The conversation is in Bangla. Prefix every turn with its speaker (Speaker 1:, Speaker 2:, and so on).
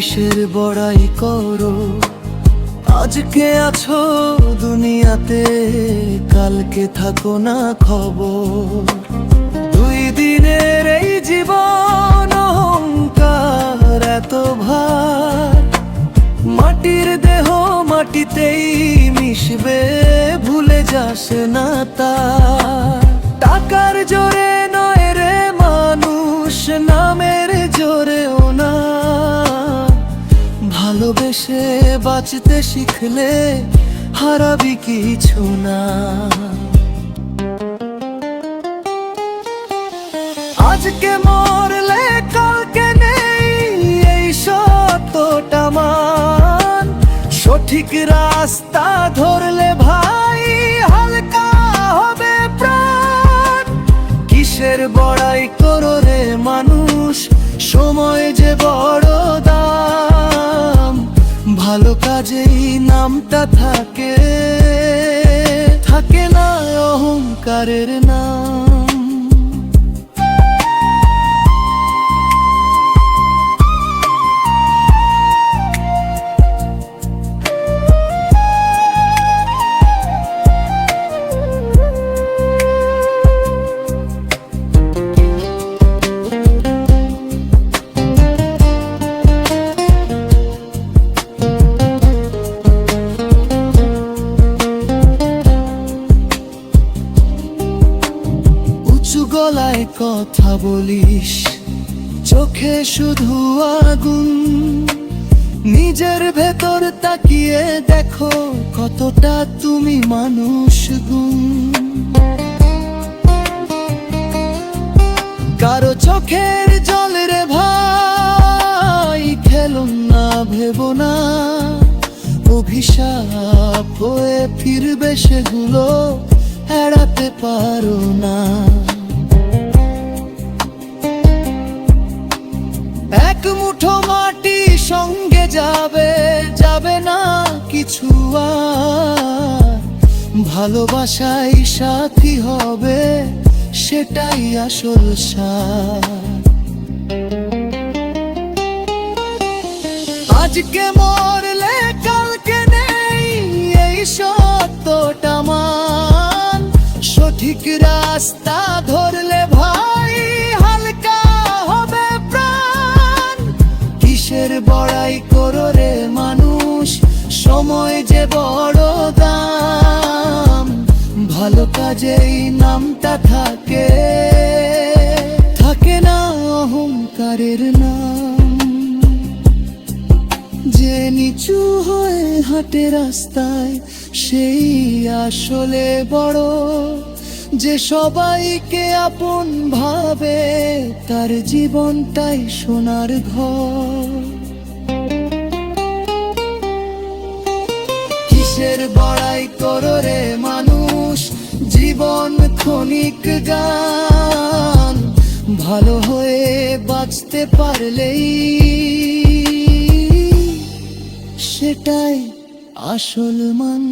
Speaker 1: কিসের বড়াই করো? আজকে আছো দুনিয়াতে, কালকে থাকো না খবর। দুই দিনের এই জীবন অহংকার এত ভার। মাটির দেহ মাটিতেই মিশবে, ভুলে যাস না তা। টাকার জোরে ভালোবেসে বাঁচতে শিখলে হারাবি কিছু না। আজকে মরলে, কালকে নেই, এই সত্যটা মান। সঠিক রাস্তা ধরলে নামটা থাকে থাকে না অহংকারের নাম। কথা বলিস, চোখে শুধু আগুন। নিজের ভেতর তাকিয়ে দেখো কতটা তুমি মানুষ গুণ। কারও চোখের জল রে ভাই খেলুন না, ভেবো না। অভিশাপ হয়ে ফিরবে সেগুলো, এড়াতে পারো না। মুঠো মাটি সঙ্গে যাবে যাবে না কিছু আর। ভালোবাসাই সাথী হবে, সেটাই আসল আজকে মরলে, কালকে নেই, এই সত্যটা মান। সঠিক রাস্তা ধরলে সময় যে বড় দাম, ভালো কাজেই নামটা থাকে। থাকে না অহংকারের নাম। যে নিচু হয়ে হাঁটে রাস্তায়, সেই আসলে বড়। যে সবাইকে আপন ভাবে, তার জীবনটাই সোনার ঘর। কিসের বড়াই করো রে মানুষ, জীবন ক্ষণিক গান। ভালো হয়ে বাঁচতে পারলেই সেটাই আসল মান।